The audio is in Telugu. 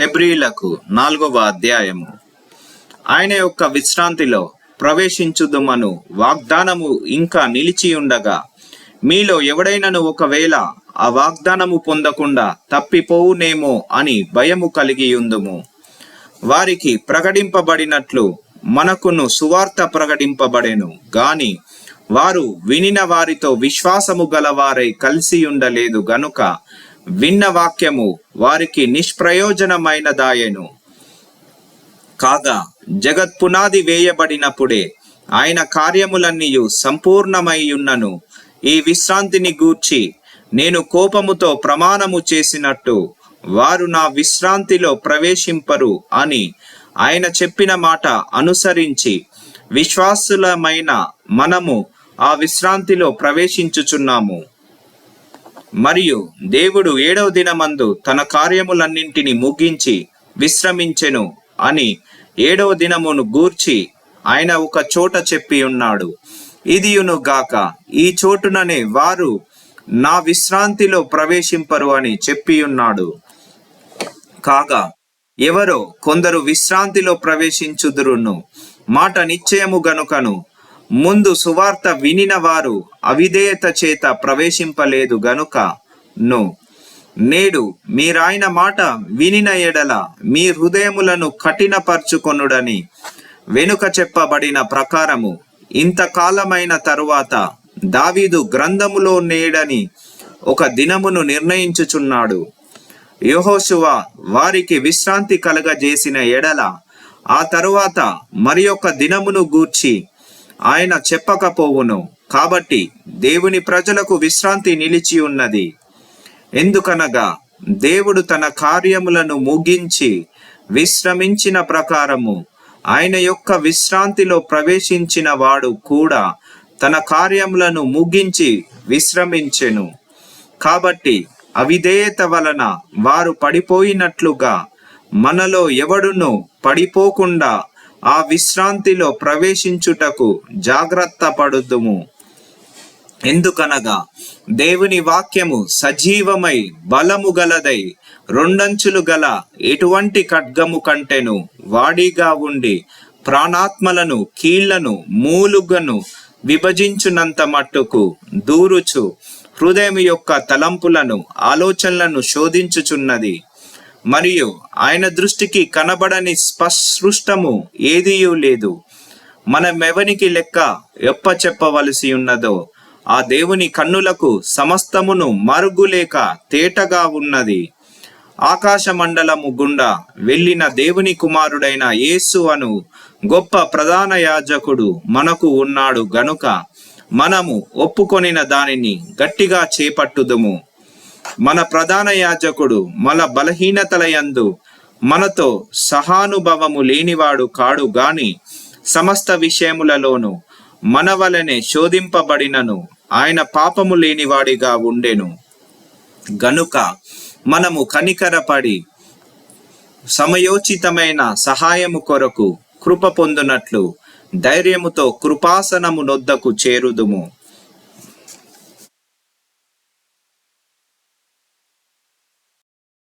హెబ్రిలకు నాలుగవ అధ్యాయము. ఆయన యొక్క విశ్రాంతిలో ప్రవేశించుదుమను వాగ్దానము ఇంకా నిలిచి ఉండగా మీలో ఎవడైనను ఒకవేళ ఆ వాగ్దానము పొందకుండా తప్పిపోవునేమో అని భయము కలిగి ఉందుము. వారికి ప్రకటింపబడినట్లు మనకును సువార్త ప్రకటింపబడెను గాని వారు వినిన వారితో విశ్వాసము గలవారై కలిసి ఉండలేదు గనుక విన్న వాక్యము వారికి నిష్ప్రయోజనమైనదాయెను. కాగా జగత్ పునాది వేయబడినప్పుడే ఆయన కార్యములన్నీయు సంపూర్ణమైయున్నను ఈ విశ్రాంతిని గూర్చి నేను కోపముతో ప్రమాణము చేసినట్టు వారు నా విశ్రాంతిలో ప్రవేశింపరు అని ఆయన చెప్పిన మాట అనుసరించి విశ్వాసులమైన మనము ఆ విశ్రాంతిలో ప్రవేశించుచున్నాము. మరియు దేవుడు ఏడవ దినమందు తన కార్యములన్నింటిని ముగించి విశ్రమించెను అని ఏడవ దినమును గూర్చి ఆయన ఒక చోట చెప్పి ఉన్నాడు. ఇదియును గాక ఈ చోటుననే వారు నా విశ్రాంతిలో ప్రవేశింపరు అని చెప్పి ఉన్నాడు. కాగా ఎవరో కొందరు విశ్రాంతిలో ప్రవేశించుదురును. మాట నిశ్చయము గనుకను ముందు సువార్త వినిన వారు అవిధేయత చేత ప్రవేశింపలేదు గనుక ను నేడు మీరాయన మాట వినిన ఎడల మీ హృదయములను కఠినపరచుకొనుడని వెనుక చెప్పబడిన ప్రకారము ఇంతకాలమైన తరువాత దావీదు గ్రంథములో నేడని ఒక దినమును నిర్ణయించుచున్నాడు. యహోశువ వారికి విశ్రాంతి కలగజేసిన ఎడల ఆ తరువాత మరి ఒక దినమును గూర్చి ఆయన చెప్పకపోవును. కాబట్టి దేవుని ప్రజలకు విశ్రాంతి నిలిచి ఉన్నది. ఎందుకనగా దేవుడు తన కార్యములను ముగించి విశ్రమించిన ప్రకారము ఆయన యొక్క విశ్రాంతిలో ప్రవేశించిన వాడు కూడా తన కార్యములను ముగించి విశ్రమించెను. కాబట్టి అవిధేయత వలన వారు పడిపోయినట్లుగా మనలో ఎవడును పడిపోకుండా ఆ విశ్రాంతిలో ప్రవేశించుటకు జాగ్రత్త పడుదుము. ఎందుకనగా దేవుని వాక్యము సజీవమై బలము గలదై రెండంచులు గల ఎటువంటి ఖడ్గము కంటెను వాడిగా ఉండి ప్రాణాత్మలను కీళ్ళను మూలుగను విభజించునంత మట్టుకు దూరుచు. హృదయం యొక్క తలంపులను ఆలోచనలను శోధించుచున్నది. మరియు ఆయన దృష్టికి కనబడని స్పష్టము ఏదియూ లేదు. మనమెవనికి లెక్క ఎప్ప చెప్పవలసి ఉన్నదో ఆ దేవుని కన్నులకు సమస్తమును మరుగులేక తేటగా ఉన్నది. ఆకాశ మండలము గుండా వెళ్ళిన దేవుని కుమారుడైన యేసు అను గొప్ప ప్రధాన యాజకుడు మనకు ఉన్నాడు గనుక మనము ఒప్పుకొనిన దానిని గట్టిగా చేపట్టుదుము. మన ప్రధాన యాజకుడు మన బలహీనతల యందు మనతో సహానుభవము లేనివాడు కాడు గాని సమస్త విషయములలోను మన వలనే శోధింపబడినను. ఆయన పాపము లేనివాడిగా ఉండెను. గనుక మనము కనికరపడి సమయోచితమైన సహాయము కొరకు కృప పొందునట్లు ధైర్యముతో కృపాసనము నొద్దకు చేరుదుము.